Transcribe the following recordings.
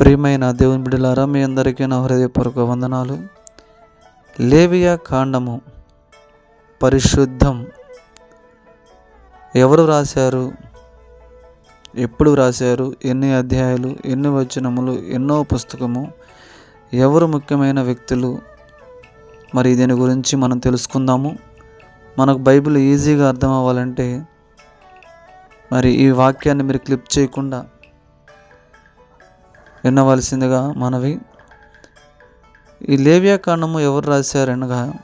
ప్రియమైన దేవుని బిడ్డలారా మీ అందరికీ నా హృదయపూర్వక వందనాలు. లేవియా కాండము పరిశుద్ధం ఎవరు రాశారు? ఎప్పుడు రాశారు? ఎన్ని అధ్యాయాలు? ఎన్ని వచనములు? ఎన్నో పుస్తకము? ఎవరు ముఖ్యమైన వ్యక్తులు? మరి దీని గురించి మనం తెలుసుకుందాము. మనకు బైబిల్ ఈజీగా అర్థం అవ్వాలంటే మరి ఈ వాక్యాన్ని మీరు క్లిప్ చేయకుండా వినవలసిందిగా మనవి. ఈ లేవియా కాండము ఎవరు రాశారనగా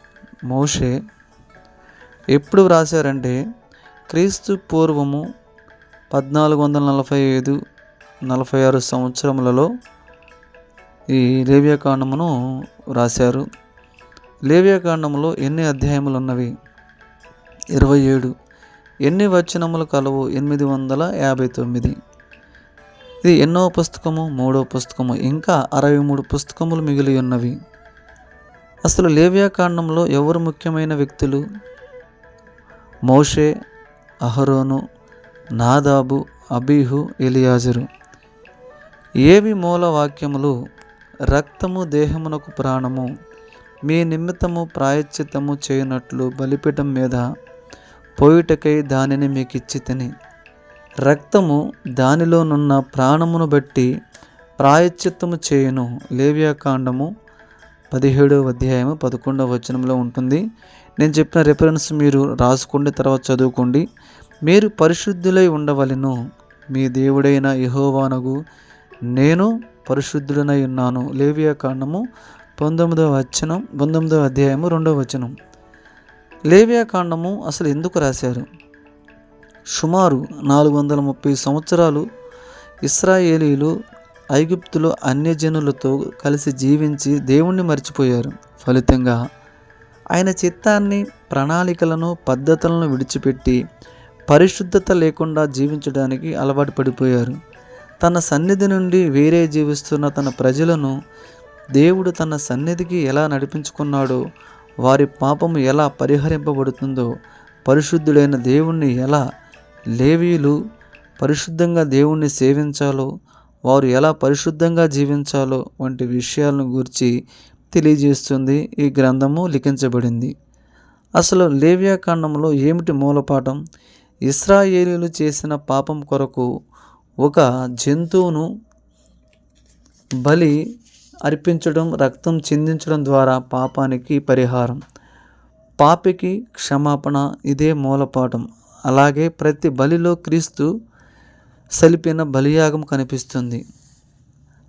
మోషే. ఎప్పుడు రాశారంటే క్రీస్తు పూర్వము పద్నాలుగు వందల నలభై ఐదు నలభై ఆరు సంవత్సరములలో ఈ లేవియా వ్రాశారు రాశారు. ఎన్ని అధ్యాయములు ఉన్నవి ఇరవై ఏడు. ఎన్ని వచనములు కలవు? ఎనిమిది వందల యాభై తొమ్మిది. ఇది ఎన్నో పుస్తకము మూడో పుస్తకము ఇంకా అరవై మూడు పుస్తకములు మిగిలి ఉన్నవి. అసలు లేవ్యాకాండంలో ఎవరు ముఖ్యమైన వ్యక్తులు? మోషే అహరోను నాదాబు అబీహు ఎలియాజరు. ఏవి మూల వాక్యములు? రక్తము దేహమునకు ప్రాణము మీ నిమిత్తము ప్రాయశ్చిత్తము చేయనట్లు బలిపీఠం మీద పోయిటకై దానిని మీకు ఇచ్చి తిని. రక్తము దానిలోనున్న ప్రాణమును బట్టి ప్రాయశ్చిత్తము చేయును. లేవ్యాకాండము పదిహేడవ అధ్యాయము పదకొండవ వచనంలో ఉంటుంది. నేను చెప్పిన రెఫరెన్స్ మీరు రాసుకోండి తర్వాత చదువుకోండి. మీరు పరిశుద్ధులై ఉండవలెను. మీ దేవుడైన యహోవానగు నేను పరిశుద్ధుడనై ఉన్నాను. లేవ్యాకాండము పంతొమ్మిదవ వచనం పంతొమ్మిదవ అధ్యాయము రెండవ వచనం. లేవ్యాకాండము అసలు ఎందుకు రాశారు? సుమారు నాలుగు వందల ముప్పై సంవత్సరాలు ఇస్రాయేలీలు ఐగుప్తులో అన్యజనులతో కలిసి జీవించి దేవుణ్ణి మర్చిపోయారు. ఫలితంగా ఆయన చిత్తాన్ని ప్రణాళికలను పద్ధతులను విడిచిపెట్టి పరిశుద్ధత లేకుండా జీవించడానికి అలవాటు పడిపోయారు. తన సన్నిధి నుండి వేరే జీవిస్తున్న తన ప్రజలను దేవుడు తన సన్నిధికి ఎలా నడిపించుకున్నాడో వారి పాపము ఎలా పరిహరింపబడుతుందో పరిశుద్ధుడైన దేవుణ్ణి ఎలా లేవీలు పరిశుద్ధంగా దేవుణ్ణి సేవించాలో వారు ఎలా పరిశుద్ధంగా జీవించాలో వంటి విషయాలను గురించి తెలియజేస్తుంది ఈ గ్రంథము లిఖించబడింది. అసలు లేవ్యాకాండంలో ఏమిటి మూలపాఠం? ఇస్రాయేలీలు చేసిన పాపం కొరకు ఒక జంతువును బలి అర్పించడం రక్తం చిందించడం ద్వారా పాపానికి పరిహారం. పాపికి క్షమాపణ ఇదే మూలపాఠం. అలాగే ప్రతి బలిలో క్రీస్తు సలిపిన బలియాగం కనిపిస్తుంది.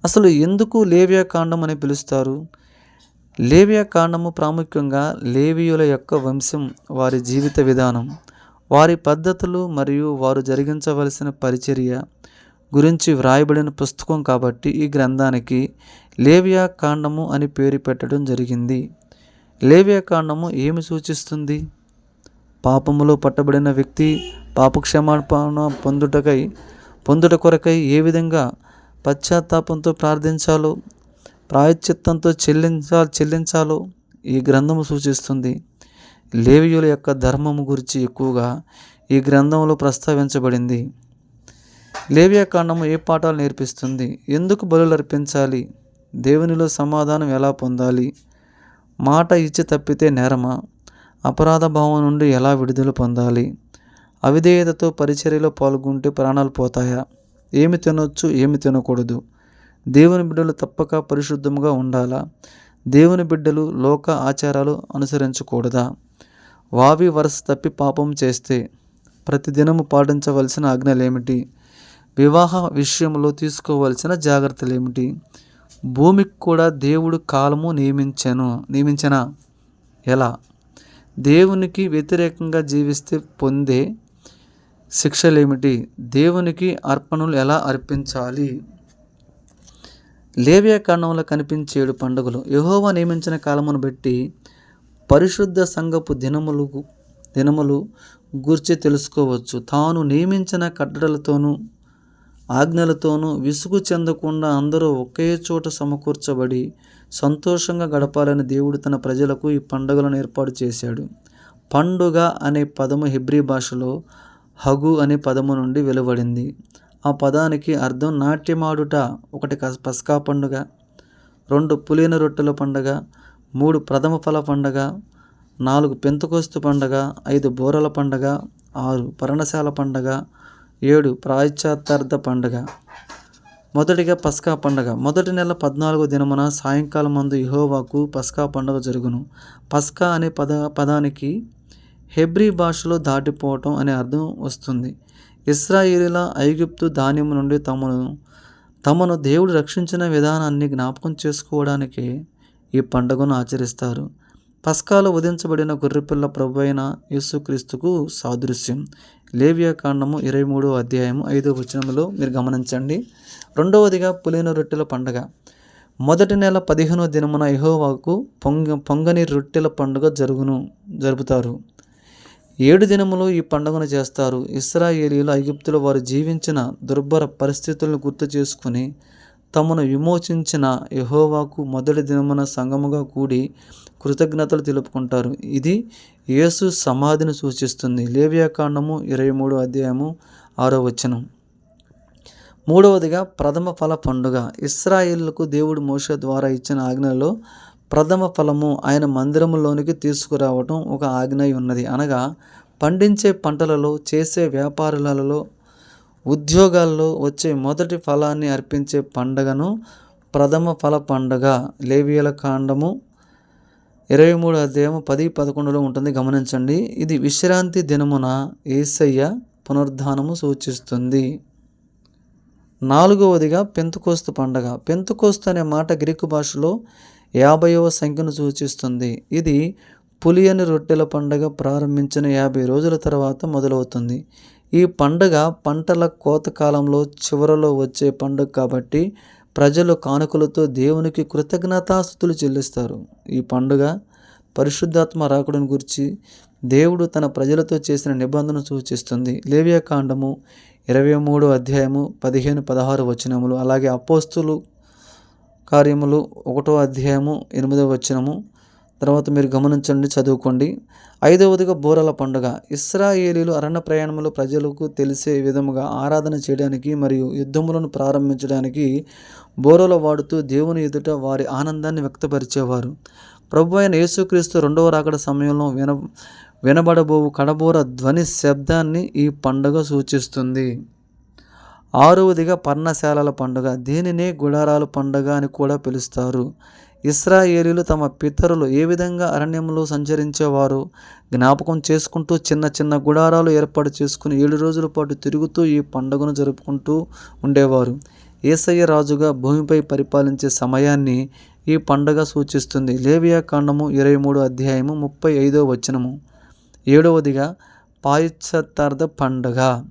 అసలు ఎందుకు లేవియా కాండం అని పిలుస్తారు? లేవియా కాండము ప్రాముఖ్యంగా లేవియుల యొక్క వంశం వారి జీవిత విధానం వారి పద్ధతులు మరియు వారు జరిగించవలసిన పరిచర్య గురించి వ్రాయబడిన పుస్తకం కాబట్టి ఈ గ్రంథానికి లేవియా కాండము అని పేరు పెట్టడం జరిగింది. లేవియా కాండము ఏమి సూచిస్తుంది? పాపములో పట్టబడిన వ్యక్తి పాప క్షమాపణ పొందుటకై పొందుట కొరకై ఏ విధంగా పశ్చాత్తాపంతో ప్రార్థించాలో ప్రాయశ్చిత్తంతో చెల్లించా చెల్లించాలో ఈ గ్రంథము సూచిస్తుంది. లేవియుల యొక్క ధర్మము గురించి ఎక్కువగా ఈ గ్రంథంలో ప్రస్తావించబడింది. లేవియా కాండము ఏ పాఠాలు నేర్పిస్తుంది? ఎందుకు బలులు అర్పించాలి దేవునిలో సమాధానం ఎలా పొందాలి? మాట ఇచ్చి తప్పితే నేరమా? అపరాధ భావం నుండి ఎలా విడుదల పొందాలి? అవిధేయతతో పరిచర్యలో పాల్గొంటే ప్రాణాలు పోతాయా? ఏమి తినొచ్చు ఏమి తినకూడదు. దేవుని బిడ్డలు తప్పక పరిశుద్ధముగా ఉండాలా? దేవుని బిడ్డలు లోక ఆచారాలు అనుసరించకూడదా? వావి వరుస తప్పి పాపం చేస్తే ప్రతిదినము పాటించవలసిన ఆజ్ఞలేమిటి? వివాహ విషయంలో తీసుకోవలసిన జాగ్రత్తలు ఏమిటి భూమికి కూడా దేవుడు కాలము నియమించాను నియమించిన? ఎలా? దేవునికి వ్యతిరేకంగా జీవిస్తే పొందే శిక్షలేమిటి? దేవునికి అర్పణలు ఎలా అర్పించాలి? లేవియా కాండంలో కనిపించేడు పండుగలు. యహోవా నియమించిన కాలమును బట్టి పరిశుద్ధ సంఘపు దినములు దినములు గూర్చి తెలుసుకోవచ్చు. తాను నియమించిన కట్టడలతోనూ ఆజ్ఞలతోనూ విసుగు చెందకుండా అందరూ ఒకే చోట సమకూర్చబడి సంతోషంగా గడపాలని దేవుడు తన ప్రజలకు ఈ పండుగలను ఏర్పాటు చేశాడు. పండుగ అనే పదము హిబ్రీ భాషలో హగు అనే పదము నుండి వెలువడింది. ఆ పదానికి అర్థం నాట్యమాడుట ఒకటి పస్కా పండుగ రెండు పులిన రొట్టెల పండుగ మూడు ప్రథమ ఫల పండుగ నాలుగు పెంతకోస్తు పండుగ ఐదు బోరల పండుగ ఆరు పర్ణశాల పండుగ ఏడు ప్రాయశ్చాత్తార్థ పండుగ. మొదటిగా పస్కా పండగ. మొదటి నెల పద్నాలుగో దినమున సాయంకాలం మందు ఇహోవాకు పస్కా పండుగ జరుగును. పస్కా అనే పద పదానికి హెబ్రీ భాషలో దాటిపోవటం అనే అర్థం వస్తుంది. ఇస్రాయిల ఐగుప్తు ధాన్యం నుండి తమను తమను దేవుడు రక్షించిన విధానాన్ని జ్ఞాపకం చేసుకోవడానికి ఈ పండుగను ఆచరిస్తారు. పస్కాలో వధించబడిన గొర్రెపిల్ల ప్రభు అయిన యేసుక్రీస్తుకు సాదృశ్యం. లేవియా కాండము ఇరవై మూడో అధ్యాయము ఐదో వచనంలో మీరు గమనించండి. రెండవదిగా పులిన రొట్టెల పండుగ. మొదటి నెల పదిహేనో దినమున యహోవాకు పొంగ పొంగని రొట్టెల పండుగ జరుగును జరుపుతారు. ఏడు దినములు ఈ పండుగను చేస్తారు. ఇస్రాయేలీలు ఐగుప్తులు వారు జీవించిన దుర్భర పరిస్థితులను గుర్తు చేసుకుని తమను విమోచించిన యహోవాకు మొదటి దినమున సంగముగా కూడి కృతజ్ఞతలు తెలుపుకుంటారు. ఇది యేసు సమాధిని సూచిస్తుంది. లేవ్యాకాండము ఇరవై మూడు అధ్యాయము ఆరో వచనం. మూడవదిగా ప్రథమ ఫల పండుగ. ఇస్రాయిల్కు దేవుడు మోష ద్వారా ఇచ్చిన ఆజ్ఞలో ప్రథమ ఫలము ఆయన మందిరములోనికి తీసుకురావటం ఒక ఆజ్ఞ ఉన్నది. అనగా పండించే పంటలలో చేసే వ్యాపారాలలో ఉద్యోగాల్లో వచ్చే మొదటి ఫలాన్ని అర్పించే పండగను ప్రథమ ఫల పండగ. లేవియల కాండము ఇరవై మూడు అధ్యాయము పది పదకొండులో ఉంటుంది. గమనించండి. ఇది విశ్రాంతి దినమున ఏసయ్య పునరుద్ధానము సూచిస్తుంది. నాలుగవదిగా పెంతుకోస్తు పండగ. పెంతుకోస్తు అనే మాట గ్రీకు భాషలో యాభైవ సంఖ్యను సూచిస్తుంది. ఇది పులియని రొట్టెల పండగ ప్రారంభించిన యాభై రోజుల తర్వాత మొదలవుతుంది. ఈ పండుగ పంటల కోత కాలంలో చివరలో వచ్చే పండుగ కాబట్టి ప్రజలు కానుకలతో దేవునికి కృతజ్ఞతాస్థుతులు చెల్లిస్తారు. ఈ పండుగ పరిశుద్ధాత్మ రాకడను గురించి దేవుడు తన ప్రజలతో చేసిన నిబంధన సూచిస్తుంది. లేవియా కాండము ఇరవై మూడు అధ్యాయము పదిహేను పదహారు వచనములు అలాగే అపోస్తులు కార్యములు ఒకటో అధ్యాయము ఎనిమిదవ వచనము తర్వాత మీరు గమనించండి చదువుకోండి. ఐదవదిగా బోరల పండుగ. ఇస్రాయేలీలు అరణ్య ప్రయాణంలో ప్రజలకు తెలిసే విధముగా ఆరాధన చేయడానికి మరియు యుద్ధములను ప్రారంభించడానికి బోరల వాడుతూ దేవుని ఎదుట వారి ఆనందాన్ని వ్యక్తపరిచేవారు. ప్రభు అయిన యేసుక్రీస్తు రెండవ రాకడ సమయంలో విన వినబడబోవు కడబోర ధ్వని శబ్దాన్ని ఈ పండుగ సూచిస్తుంది. ఆరవదిగా పర్ణశాలల పండుగ. దీనినే గుడారాల పండుగ అని కూడా పిలుస్తారు. ఇస్రాయేలీలు తమ పితరులు ఏ విధంగా అరణ్యంలో సంచరించేవారు? జ్ఞాపకం చేసుకుంటూ చిన్న చిన్న గుడారాలు ఏర్పాటు చేసుకుని ఏడు రోజుల పాటు తిరుగుతూ ఈ పండుగను జరుపుకుంటూ ఉండేవారు. ఏసయ్య రాజుగా భూమిపై పరిపాలించే సమయాన్ని ఈ పండుగ సూచిస్తుంది. లేవియా కాండము ఇరవై మూడు అధ్యాయము ముప్పై ఐదో వచనము. ఏడవదిగా పాశ్చాత్తార్థ పండుగ.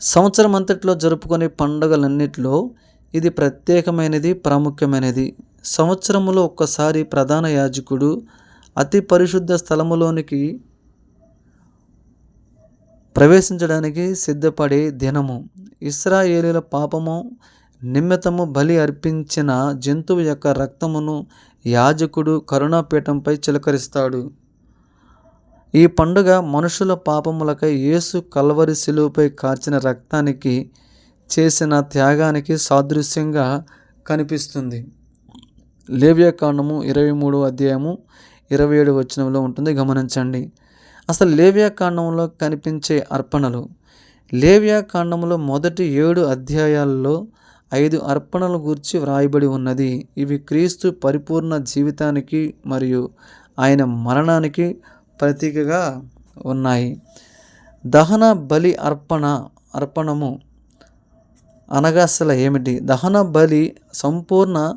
సంవత్సరం అంతట్లో జరుపుకునే పండుగలన్నిటిలో ఇది ప్రత్యేకమైనది ప్రాముఖ్యమైనది. సంవత్సరములో ఒక్కసారి ప్రధాన యాజకుడు అతి పరిశుద్ధ స్థలములోనికి ప్రవేశించడానికి సిద్ధపడే దినము. ఇస్రాయేలీల పాపము నిమిత్తము బలి అర్పించిన జంతువు యొక్క రక్తమును యాజకుడు కరుణాపీఠంపై చిలకరిస్తాడు. ఈ పండుగ మనుషుల పాపములకై యేసు కల్వరి శిలువపై కాచిన రక్తానికి చేసిన త్యాగానికి సాదృశ్యంగా కనిపిస్తుంది. లేవ్యాకాండము ఇరవై మూడు అధ్యాయము ఇరవై ఏడు వచనంలో ఉంటుంది. గమనించండి. అసలు లేవ్యాకాండంలో కనిపించే అర్పణలు లేవ్యాకాండంలో మొదటి ఏడు అధ్యాయాల్లో ఐదు అర్పణల గురించి వ్రాయబడి ఉన్నది. ఇవి క్రీస్తు పరిపూర్ణ జీవితానికి మరియు ఆయన మరణానికి ప్రతీకగా ఉన్నాయి. దహన బలి అర్పణ అర్పణము అనగా అసలు ఏమిటి? దహన బలి సంపూర్ణ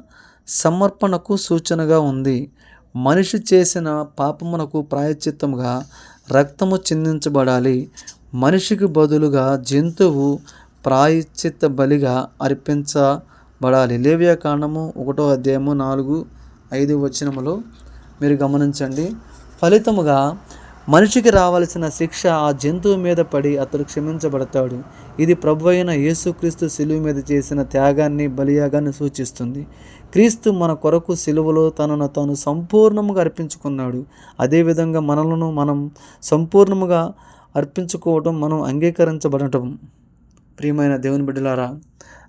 సమర్పణకు సూచనగా ఉంది. మనిషి చేసిన పాపమునకు ప్రాయశ్చిత్తముగా రక్తము చిందించబడాలి. మనిషికి బదులుగా జంతువు ప్రాయశ్చిత్త బలిగా అర్పించబడాలి. లేవియా కాండము ఒకటో అధ్యాయము నాలుగు ఐదు వచనములో మీరు గమనించండి. ఫలితముగా మనిషికి రావలసిన శిక్ష ఆ జంతువు మీద పడి అతడు క్షమించబడతాడు. ఇది ప్రభు అయిన యేసుక్రీస్తు శిలువు మీద చేసిన త్యాగాన్ని బలియాగాన్ని సూచిస్తుంది. క్రీస్తు మన కొరకు శిలువలో తనను తాను సంపూర్ణముగా అర్పించుకున్నాడు. అదేవిధంగా మనలను మనం సంపూర్ణముగా అర్పించుకోవటం మనం అంగీకరించబడటం. ప్రియమైన దేవుని బిడ్డలారా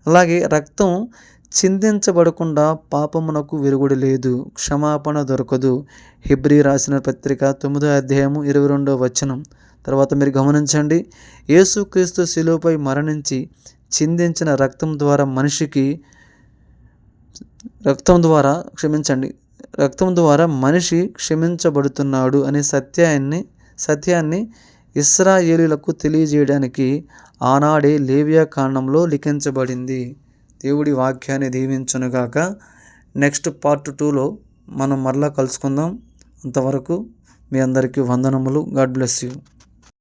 అలాగే రక్తం చిందించబడకుండా పాపమునకు విరుగుడు లేదు క్షమాపణ దొరకదు. హిబ్రి రాసిన పత్రిక తొమ్మిదో అధ్యాయము ఇరవై రెండో వచనం. తర్వాత మీరు గమనించండి యేసుక్రీస్తు శిలువపై మరణించి చిందించిన రక్తం ద్వారా మనిషికి రక్తం ద్వారా క్షమించండి రక్తం ద్వారా మనిషి క్షమించబడుతున్నాడు అనే సత్యాన్ని సత్యాన్ని ఇస్రాయేలీలకు తెలియజేయడానికి ఆనాడే లేవియా కాండంలో లిఖించబడింది. దేవుడి వాక్యాన్ని దీవించునుగాక నెక్స్ట్ పార్ట్ టూలో మనం మరలా కలుసుకుందాం. అంతవరకు మీ అందరికీ వందనములు. God bless you.